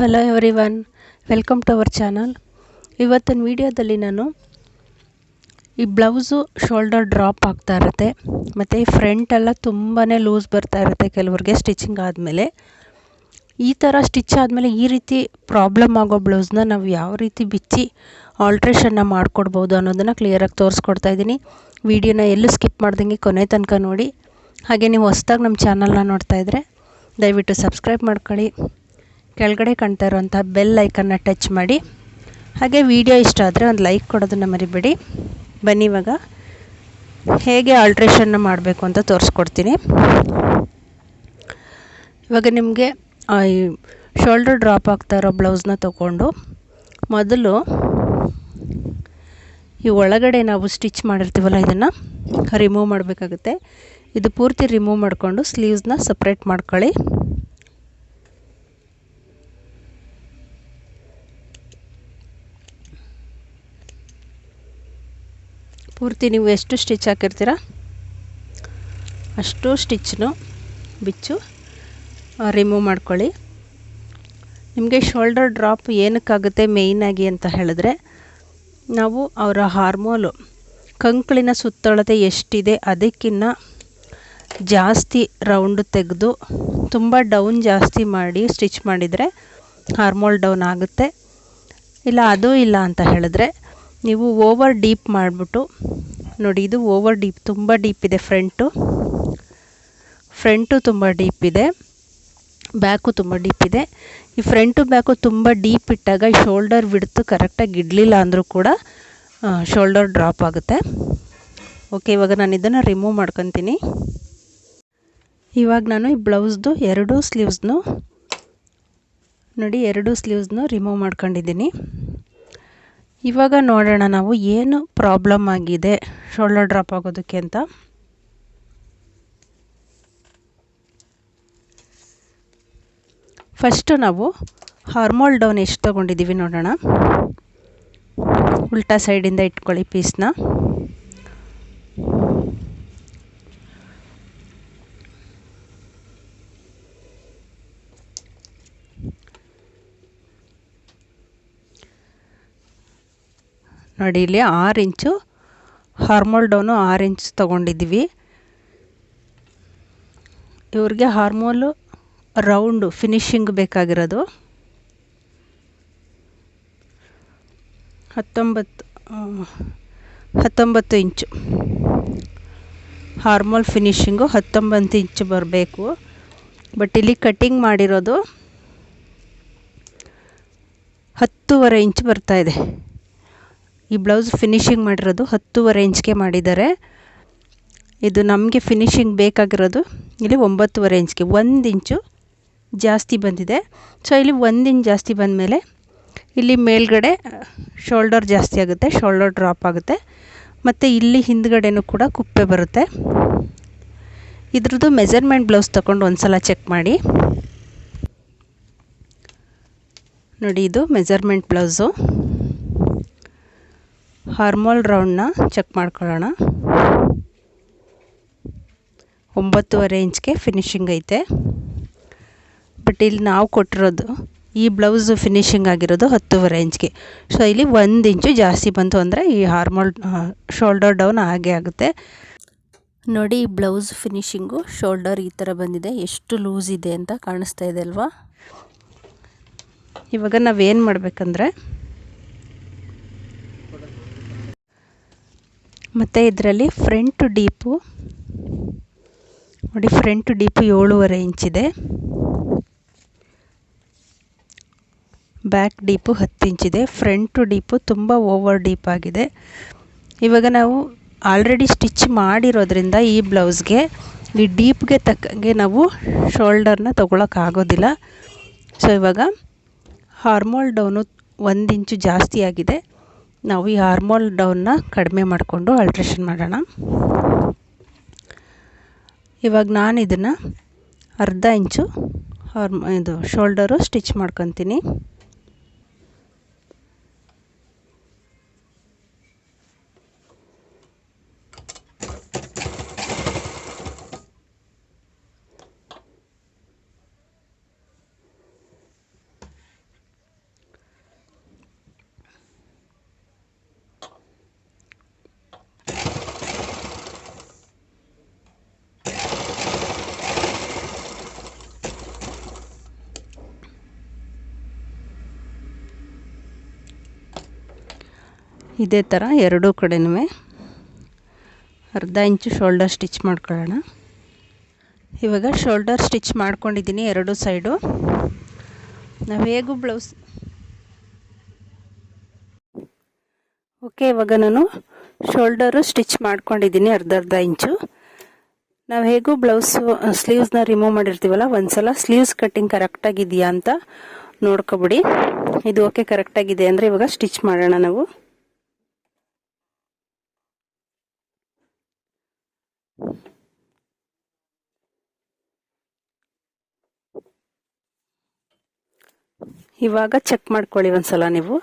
Hello everyone welcome to our channel ಇವತ್ತಿನ ವಿಡಿಯೋದಲ್ಲಿ ನಾನು ಈ ಬ್ಲೌಸು ಶೋಲ್ಡರ್ ಡ್ರಾಪ್ ಆಗ್ತಾ ಇರುತ್ತೆ. ಮತ್ತು ಈ ಫ್ರಂಟೆಲ್ಲ ತುಂಬಾ ಲೂಸ್ ಬರ್ತಾ ಇರುತ್ತೆ ಕೆಲವ್ರಿಗೆ ಸ್ಟಿಚಿಂಗ್ ಆದಮೇಲೆ. ಈ ಥರ ಸ್ಟಿಚ್ ಆದಮೇಲೆ ಈ ರೀತಿ ಪ್ರಾಬ್ಲಮ್ ಆಗೋ ಬ್ಲೌಸ್ನ ನಾವು ಯಾವ ರೀತಿ ಬಿಚ್ಚಿ ಆಲ್ಟ್ರೇಷನ್ನ ಮಾಡಿಕೊಡ್ಬೋದು ಅನ್ನೋದನ್ನು ಕ್ಲಿಯರಾಗಿ ತೋರಿಸ್ಕೊಡ್ತಾ ಇದ್ದೀನಿ. ವಿಡಿಯೋನ ಎಲ್ಲೂ ಸ್ಕಿಪ್ ಮಾಡ್ದಂಗೆ ಕೊನೆ ತನಕ ನೋಡಿ. ಹಾಗೆ ನೀವು ಹೊಸ್ದಾಗಿ ನಮ್ಮ ಚಾನಲ್ನ ನೋಡ್ತಾ ಇದ್ದರೆ ದಯವಿಟ್ಟು ಸಬ್ಸ್ಕ್ರೈಬ್ ಮಾಡ್ಕೊಳ್ಳಿ. ಕೆಳಗಡೆ ಕಾಣ್ತಾ ಇರುವಂಥ ಬೆಲ್ ಐಕನ್ನ ಟಚ್ ಮಾಡಿ. ಹಾಗೆ ವಿಡಿಯೋ ಇಷ್ಟ ಆದರೆ ಒಂದು ಲೈಕ್ ಕೊಡೋದನ್ನು ಮರಿಬೇಡಿ. ಬನ್ನಿ ಇವಾಗ. ಹೇಗೆ ಆಲ್ಟ್ರೇಷನ್ನ ಮಾಡಬೇಕು ಅಂತ ತೋರಿಸ್ಕೊಡ್ತೀನಿ. ಇವಾಗ ನಿಮಗೆ ಈ ಶೋಲ್ಡರ್ ಡ್ರಾಪ್ ಆಗ್ತಾ ಇರೋ ಬ್ಲೌಸ್ನ ತಗೊಂಡು ಮೊದಲು ಈ ಒಳಗಡೆ ನಾವು ಸ್ಟಿಚ್ ಮಾಡಿರ್ತೀವಲ್ಲ ಇದನ್ನು ರಿಮೂವ್ ಮಾಡಬೇಕಾಗುತ್ತೆ. ಇದು ಪೂರ್ತಿ ರಿಮೂವ್ ಮಾಡಿಕೊಂಡು ಸ್ಲೀವ್ಸ್ನ ಸಪ್ರೇಟ್ ಮಾಡ್ಕೊಳ್ಳಿ. ಪೂರ್ತಿ ನೀವು ಎಷ್ಟು ಸ್ಟಿಚ್ ಹಾಕಿರ್ತೀರ? ಅಷ್ಟು ಸ್ಟಿಚ್ನು ಬಿಚ್ಚು ರಿಮೂವ್ ಮಾಡ್ಕೊಳ್ಳಿ. ನಿಮಗೆ ಶೋಲ್ಡರ್ ಡ್ರಾಪ್ ಏನಕ್ಕಾಗುತ್ತೆ ಮೇಯ್ನಾಗಿ ಅಂತ ಹೇಳಿದ್ರೆ, ನಾವು ಅವರ ಹಾರ್ಮೋಲು ಕಂಕಳಿನ ಸುತ್ತಳತೆ ಎಷ್ಟಿದೆ ಅದಕ್ಕಿನ್ನ ಜಾಸ್ತಿ ರೌಂಡ್ ತೆಗೆದು ತುಂಬ ಡೌನ್ ಜಾಸ್ತಿ ಮಾಡಿ ಸ್ಟಿಚ್ ಮಾಡಿದರೆ ಹಾರ್ಮೋಲ್ ಡೌನ್ ಆಗುತ್ತೆ. ಇಲ್ಲ, ಅದು ಇಲ್ಲ ಅಂತ ಹೇಳಿದ್ರೆ ನೀವು ಓವರ್ ಡೀಪ್ ಮಾಡಿಬಿಟ್ಟು, ನೋಡಿ ಇದು ಓವರ್ ಡೀಪ್ ತುಂಬ ಡೀಪ್ ಇದೆ ಫ್ರಂಟು ಫ್ರಂಟು ತುಂಬ ಡೀಪ್ ಇದೆ. ಬ್ಯಾಕು ತುಂಬ ಡೀಪ್ ಇದೆ. ಈ ಫ್ರಂಟು ಬ್ಯಾಕು ತುಂಬ ಡೀಪ್ ಇಟ್ಟಾಗ ಶೋಲ್ಡರ್ ಬಿಡ್ತು ಕರೆಕ್ಟಾಗಿ ಇಡಲಿಲ್ಲ ಅಂದರೂ ಕೂಡ ಶೋಲ್ಡರ್ ಡ್ರಾಪ್ ಆಗುತ್ತೆ. ಓಕೆ ಇವಾಗ ನಾನು ಇದನ್ನು ರಿಮೂವ್ ಮಾಡ್ಕೊತೀನಿ. ಇವಾಗ ನಾನು ಈ ಬ್ಲೌಸ್ದು ಎರಡೂ ಸ್ಲೀವ್ಸ್ನು ನೋಡಿ ಎರಡೂ ಸ್ಲೀವ್ಸ್ನು ರಿಮೂವ್ ಮಾಡ್ಕೊಂಡಿದ್ದೀನಿ. ಇವಾಗ ನೋಡೋಣ ನಾವು ಏನು ಪ್ರಾಬ್ಲಮ್ ಆಗಿದೆ. ಶೋಲ್ಡರ್ ಡ್ರಾಪ್ ಆಗೋದಕ್ಕೆ ಅಂತ. ಫಸ್ಟು ನಾವು ಹಾರ್ಮೋಲ್ ಡೌನ್ ಎಷ್ಟು ತೊಗೊಂಡಿದ್ದೀವಿ ನೋಡೋಣ. ಉಲ್ಟಾ ಸೈಡಿಂದ ಇಟ್ಕೊಳ್ಳಿ ಪೀಸ್ನ ನೋಡಿ ಇಲ್ಲಿ ಆರು ಇಂಚು, ಹಾರ್ಮೋಲ್ ಡೌನು ಆರು ಇಂಚ್ ತೊಗೊಂಡಿದ್ದೀವಿ. ಇವ್ರಿಗೆ ಹಾರ್ಮೋಲು ರೌಂಡು ಫಿನಿಶಿಂಗ್ ಬೇಕಾಗಿರೋದು. ಹತ್ತೊಂಬತ್ತು ಹತ್ತೊಂಬತ್ತು ಇಂಚು. ಹಾರ್ಮೋಲ್ ಫಿನಿಶಿಂಗು ಹತ್ತೊಂಬತ್ತು ಇಂಚು ಬರಬೇಕು. ಬಟ್ ಇಲ್ಲಿ ಕಟ್ಟಿಂಗ್ ಮಾಡಿರೋದು ಹತ್ತೂವರೆ ಇಂಚ್ ಬರ್ತಾಯಿದೆ ಈ ಬ್ಲೌಸ್ ಫಿನಿಶಿಂಗ್ ಮಾಡಿರೋದು ಹತ್ತೂವರೆ ಇಂಚ್ಗೆ ಮಾಡಿದ್ದಾರೆ. ಇದು ನಮಗೆ ಫಿನಿಶಿಂಗ್ ಬೇಕಾಗಿರೋದು ಇಲ್ಲಿ ಒಂಬತ್ತುವರೆ ಇಂಚ್ಗೆ. ಒಂದು ಇಂಚು ಜಾಸ್ತಿ ಬಂದಿದೆ. ಸೊ ಇಲ್ಲಿ ಒಂದು ಇಂಚ್ ಜಾಸ್ತಿ ಬಂದಮೇಲೆ ಇಲ್ಲಿ ಮೇಲ್ಗಡೆ ಶೋಲ್ಡರ್ ಜಾಸ್ತಿ ಆಗುತ್ತೆ ಶೋಲ್ಡರ್ ಡ್ರಾಪ್ ಆಗುತ್ತೆ. ಮತ್ತು ಇಲ್ಲಿ ಹಿಂದ್ಗಡೆನೂ ಕೂಡ ಕುಪ್ಪೆ ಬರುತ್ತೆ. ಇದ್ರದ್ದು ಮೆಜರ್ಮೆಂಟ್ ಬ್ಲೌಸ್ ತಗೊಂಡು ಒಂದು ಸಲ ಚೆಕ್ ಮಾಡಿ. ನೋಡಿ, ಇದು ಮೆಜರ್ಮೆಂಟ್ ಬ್ಲೌಸು ಹಾರ್ಮೋಲ್ ರೌಂಡ್ನ ಚೆಕ್ ಮಾಡ್ಕೊಳ್ಳೋಣ. ಒಂಬತ್ತುವರೆ ಇಂಚ್ಗೆ ಫಿನಿಶಿಂಗ್ ಐತೆ. ಬಟ್ ಇಲ್ಲಿ ನಾವು ಕೊಟ್ಟಿರೋದು ಈ ಬ್ಲೌಸ್ ಫಿನಿಶಿಂಗ್ ಆಗಿರೋದು ಹತ್ತುವರೆ ಇಂಚ್ಗೆ. ಸೊ, ಇಲ್ಲಿ ಒಂದು ಇಂಚು ಜಾಸ್ತಿ ಬಂತು ಅಂದರೆ ಈ ಹಾರ್ಮೋಲ್ ಶೋಲ್ಡರ್ ಡೌನ್ ಹಾಗೆ ಆಗುತ್ತೆ. ನೋಡಿ ಈ ಬ್ಲೌಸ್ ಫಿನಿಶಿಂಗು, ಶೋಲ್ಡರ್ ಈ ಥರ ಬಂದಿದೆ. ಎಷ್ಟು ಲೂಸ್ ಇದೆ ಅಂತ ಕಾಣಿಸ್ತಾ ಇದೆ ಅಲ್ವಾ? ಇವಾಗ ನಾವೇನು ಮಾಡಬೇಕಂದ್ರೆ ಮತ್ತು ಇದರಲ್ಲಿ ಫ್ರಂಟ್ ಡೀಪು ನೋಡಿ ಫ್ರಂಟ್ ಡೀಪು ಏಳುವರೆ ಇಂಚಿದೆ ಬ್ಯಾಕ್ ಡೀಪು ಹತ್ತು ಇಂಚಿದೆ ಫ್ರಂಟು ಡೀಪು ತುಂಬ ಓವರ್ ಡೀಪ್ ಆಗಿದೆ. ಇವಾಗ ನಾವು ಆಲ್ರೆಡಿ ಸ್ಟಿಚ್ ಮಾಡಿರೋದ್ರಿಂದ ಈ ಬ್ಲೌಸ್ಗೆ ಈ ಡೀಪ್ಗೆ ತಕ್ಕಂಗೆ ನಾವು ಶೋಲ್ಡರ್ನ ತೊಗೊಳಕ್ಕಾಗೋದಿಲ್ಲ ಸೊ ಇವಾಗ ಹಾರ್ಮೋಲ್ ಡೌನು ಒಂದು ಇಂಚು ಜಾಸ್ತಿ ಆಗಿದೆ. ನಾವು ಈ ಹಾರ್ಮೋಲ್ ಡೌನ್ನ ಕಡಿಮೆ ಮಾಡಿಕೊಂಡು ಆಲ್ಟ್ರೇಷನ್ ಮಾಡೋಣ. ಇವಾಗ ನಾನು ಇದನ್ನು ಅರ್ಧ ಇಂಚು ಹಾರ್ಮ್ ಇದು ಶೋಲ್ಡರು ಸ್ಟಿಚ್ ಮಾಡ್ಕೊತೀನಿ. ಇದೇ ಥರ ಎರಡೂ ಕಡೆನೂ ಅರ್ಧ ಇಂಚು ಶೋಲ್ಡರ್ ಸ್ಟಿಚ್ ಮಾಡ್ಕೊಳ್ಳೋಣ. ಇವಾಗ ಶೋಲ್ಡರ್ ಸ್ಟಿಚ್ ಮಾಡ್ಕೊಂಡಿದ್ದೀನಿ ಎರಡು ಸೈಡು ನಾವು ಹೇಗೂ ಬ್ಲೌಸ್ ಓಕೆ ಇವಾಗ ನಾನು ಶೋಲ್ಡರು ಸ್ಟಿಚ್ ಮಾಡ್ಕೊಂಡಿದ್ದೀನಿ ಅರ್ಧ ಅರ್ಧ ಇಂಚು. ನಾವು ಹೇಗೂ ಬ್ಲೌಸು ಸ್ಲೀವ್ಸ್ನ ರಿಮೂವ್ ಮಾಡಿರ್ತೀವಲ್ಲ, ಒಂದ್ಸಲ ಸ್ಲೀವ್ಸ್ ಕಟ್ಟಿಂಗ್ ಕರೆಕ್ಟಾಗಿದೆಯಾ ಅಂತ ನೋಡ್ಕೊಬಿಡಿ. ಇದು ಓಕೆ ಕರೆಕ್ಟಾಗಿದೆ ಅಂದರೆ ಇವಾಗ ಸ್ಟಿಚ್ ಮಾಡೋಣ ನಾವು. ಇವಾಗ ಚೆಕ್ ಮಾಡ್ಕೊಳ್ಳಿ ಒಂದ್ಸಲ ನೀವು.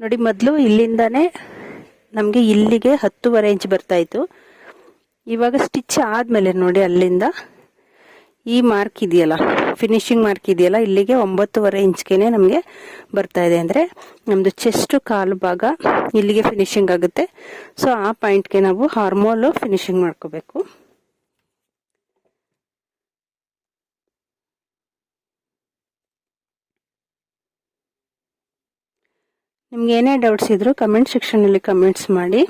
ನೋಡಿ, ಮೊದಲು ಇಲ್ಲಿಂದಾನೇ ನಮಗೆ ಇಲ್ಲಿಗೆ ಹತ್ತುವರೆ ಇಂಚ್ ಬರ್ತಾಯಿತ್ತು ಇವಾಗ ಸ್ಟಿಚ್ ಆದಮೇಲೆ ನೋಡಿ ಅಲ್ಲಿಂದ ಈ ಮಾರ್ಕ್ ಇದೆಯಲ್ಲ. ಫಿನಿಶಿಂಗ್ ಮಾರ್ಕ್ ಇದೆಯಲ್ಲ, ಇಲ್ಲಿಗೆ ಒಂಬತ್ತುವರೆ ಇಂಚ್ಗೆ ನಮಗೆ ಬರ್ತಾ ಇದೆ. ಅಂದರೆ ನಮ್ಮದು ಚೆಸ್ಟು ಕಾಲು ಭಾಗ ಇಲ್ಲಿಗೆ ಫಿನಿಶಿಂಗ್ ಆಗುತ್ತೆ. ಸೊ ಆ ಪಾಯಿಂಟ್ಗೆ ನಾವು ಹಾರ್ಮೋಲು ಫಿನಿಶಿಂಗ್ ಮಾಡ್ಕೋಬೇಕು. ನಿಮ್ಗೆ ಏನೇ ಡೌಟ್ಸ್ ಇದ್ದರೂ ಕಮೆಂಟ್ ಸೆಕ್ಷನಲ್ಲಿ ಕಮೆಂಟ್ಸ್ ಮಾಡಿ.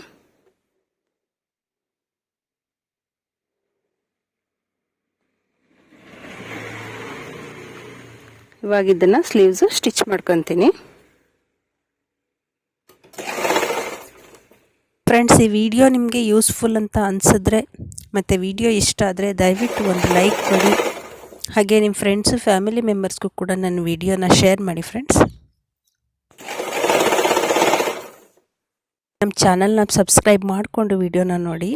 ಇವಾಗ ಇದನ್ನು ಸ್ಲೀವ್ಸು ಸ್ಟಿಚ್ ಮಾಡ್ಕೊತೀನಿ. ಫ್ರೆಂಡ್ಸ್ ಈ ವಿಡಿಯೋ ನಿಮಗೆ ಯೂಸ್ಫುಲ್ ಅಂತ ಅನಿಸಿದ್ರೆ, ಮತ್ತು ವಿಡಿಯೋ ಇಷ್ಟ ಆದರೆ ದಯವಿಟ್ಟು ಒಂದು ಲೈಕ್ ಕೊಡಿ. ಹಾಗೆ ನಿಮ್ಮ ಫ್ರೆಂಡ್ಸು ಫ್ಯಾಮಿಲಿ ಮೆಂಬರ್ಸ್ಗೂ ಕೂಡ ನನ್ನ ವಿಡಿಯೋನ ಶೇರ್ ಮಾಡಿ ಫ್ರೆಂಡ್ಸ್ ನಮ್ಮ ಚಾನಲ್ನ ಸಬ್ಸ್ಕ್ರೈಬ್ ಮಾಡಿಕೊಂಡು ವಿಡಿಯೋನ ನೋಡಿ.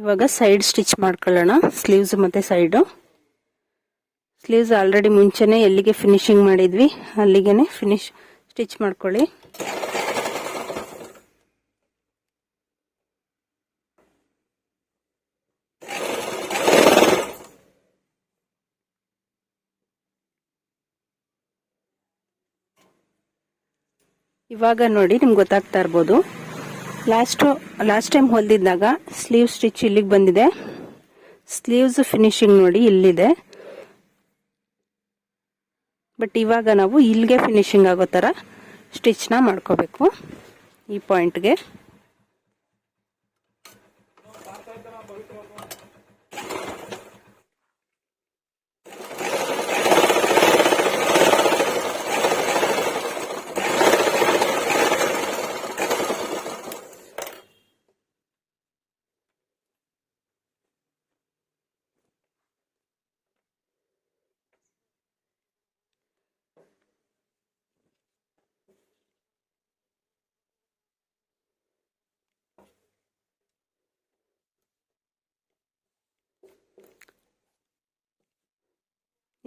ಇವಾಗ ಸೈಡ್ ಸ್ಟಿಚ್ ಮಾಡ್ಕೊಳ್ಳೋಣ. ಸ್ಲೀವ್ಸ್ ಮತ್ತು ಸೈಡು ಸ್ಲೀವ್ಸ್ ಆಲ್ರೆಡಿ ಮುಂಚೆನೆ ಎಲ್ಲಿಗೆ ಫಿನಿಶಿಂಗ್ ಮಾಡಿದ್ವಿ ಅಲ್ಲಿಗೆ ಫಿನಿಶ್ ಸ್ಟಿಚ್ ಮಾಡ್ಕೊಳ್ಳಿ. ಇವಾಗ ನೋಡಿ ನಿಮ್ಗೆ ಗೊತ್ತಾಗ್ತಾ ಇರ್ಬೋದು. ಲಾಸ್ಟು ಲಾಸ್ಟ್ ಟೈಮ್ ಹೊಲಿದಿದ್ದಾಗ ಸ್ಲೀವ್ ಸ್ಟಿಚ್ ಇಲ್ಲಿಗೆ ಬಂದಿದೆ. ಸ್ಲೀವ್ಸ್ ಫಿನಿಶಿಂಗ್ ನೋಡಿ ಇಲ್ಲಿದೆ. ಬಟ್ ಇವಾಗ ನಾವು ಇಲ್ಲಿಗೆ ಫಿನಿಶಿಂಗ್ ಆಗೋ ಥರ ಸ್ಟಿಚ್ನ ಮಾಡ್ಕೋಬೇಕು ಈ ಪಾಯಿಂಟ್ಗೆ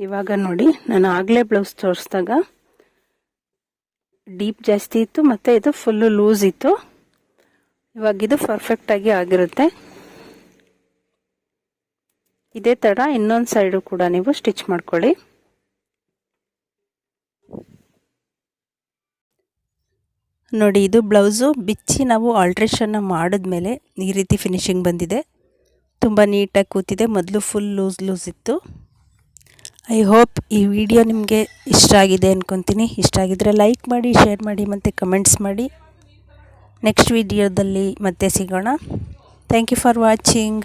ಇವಾಗ ನೋಡಿ, ನಾನು ಆಗಲೇ ಬ್ಲೌಸ್ ತೋರಿಸಿದಾಗ ಡೀಪ್ ಜಾಸ್ತಿ ಇತ್ತು, ಮತ್ತು ಇದು ಫುಲ್ಲು ಲೂಸ್ ಇತ್ತು. ಇವಾಗ ಇದು ಪರ್ಫೆಕ್ಟಾಗಿ ಆಗಿರುತ್ತೆ. ಇದೇ ಥರ ಇನ್ನೊಂದು ಸೈಡು ಕೂಡ ನೀವು ಸ್ಟಿಚ್ ಮಾಡ್ಕೊಳ್ಳಿ. ನೋಡಿ, ಇದು ಬ್ಲೌಸು, ಬಿಚ್ಚಿ ನಾವು ಆಲ್ಟ್ರೇಷನ್ನ ಮಾಡಿದ್ಮೇಲೆ ಈ ರೀತಿ ಫಿನಿಶಿಂಗ್ ಬಂದಿದೆ. ತುಂಬ ನೀಟಾಗಿ ಕೂತಿದೆ, ಮೊದಲು ಫುಲ್ ಲೂಸ್ ಲೂಸ್ ಇತ್ತು. ಐ ಹೋಪ್ ಈ ವಿಡಿಯೋ ನಿಮಗೆ ಇಷ್ಟ ಆಗಿದೆ ಅಂದ್ಕೊತೀನಿ ಇಷ್ಟ ಆಗಿದ್ದರೆ ಲೈಕ್ ಮಾಡಿ ಶೇರ್ ಮಾಡಿ, ಮತ್ತು ಕಮೆಂಟ್ಸ್ ಮಾಡಿ. ನೆಕ್ಸ್ಟ್ ವಿಡಿಯೋದಲ್ಲಿ ಮತ್ತೆ ಸಿಗೋಣ. Thank you for watching